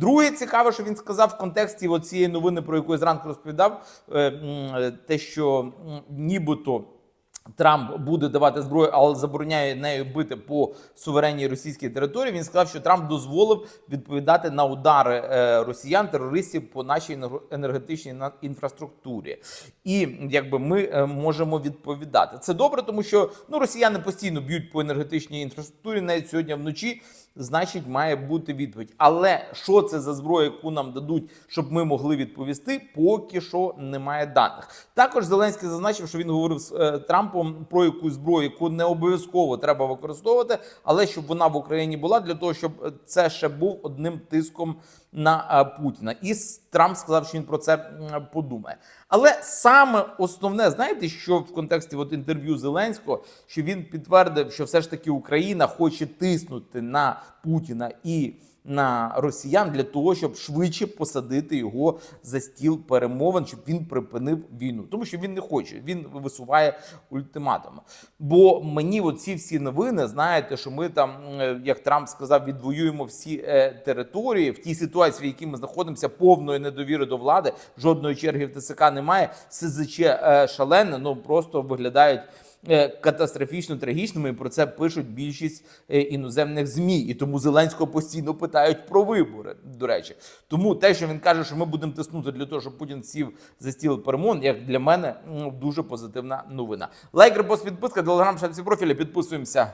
Друге цікаве, що він сказав в контексті цієї новини, про яку я зранку розповідав, е, те, що нібито. Трамп буде давати зброю, але забороняє нею бити по суверенній російській території. Він сказав, що Трамп дозволив відповідати на удари е, росіян, терористів по нашій енергетичній інфраструктурі. І якби ми е, можемо відповідати. Це добре, тому що ну росіяни постійно б'ють по енергетичній інфраструктурі, навіть сьогодні вночі. Значить, має бути відповідь. Але що це за зброя, яку нам дадуть, щоб ми могли відповісти, поки що немає даних. Також Зеленський зазначив, що він говорив з е, Трампом про якусь зброю, яку не обов'язково треба використовувати, але щоб вона в Україні була для того, щоб е, це ще був одним тиском на е, Путіна. І Трамп сказав, що він про це подумає. Але саме основне, знаєте, що в контексті от інтерв'ю Зеленського, що він підтвердив, що все ж таки Україна хоче тиснути на Путіна і на росіян для того, щоб швидше посадити його за стіл перемовин, щоб він припинив війну, тому що він не хоче. Він висуває ультиматум. Бо мені оці всі новини, знаєте, що ми там, е, як Трамп сказав, відвоюємо всі е, території в тій ситуації, в якій ми знаходимося, повної недовіри до влади, жодної черги в ТСК немає. СЗЧ е, шалене, ну просто виглядають. Е, Катастрофічно трагічними і про це пишуть більшість е, іноземних змі, і тому Зеленського постійно питають про вибори. До речі, тому те, що він каже, що ми будемо тиснути для того, щоб Путін сів за стіл перемон, як для мене дуже позитивна новина. Лайк, репост, підписка, телеграм, шапці профіля. Підписуємося.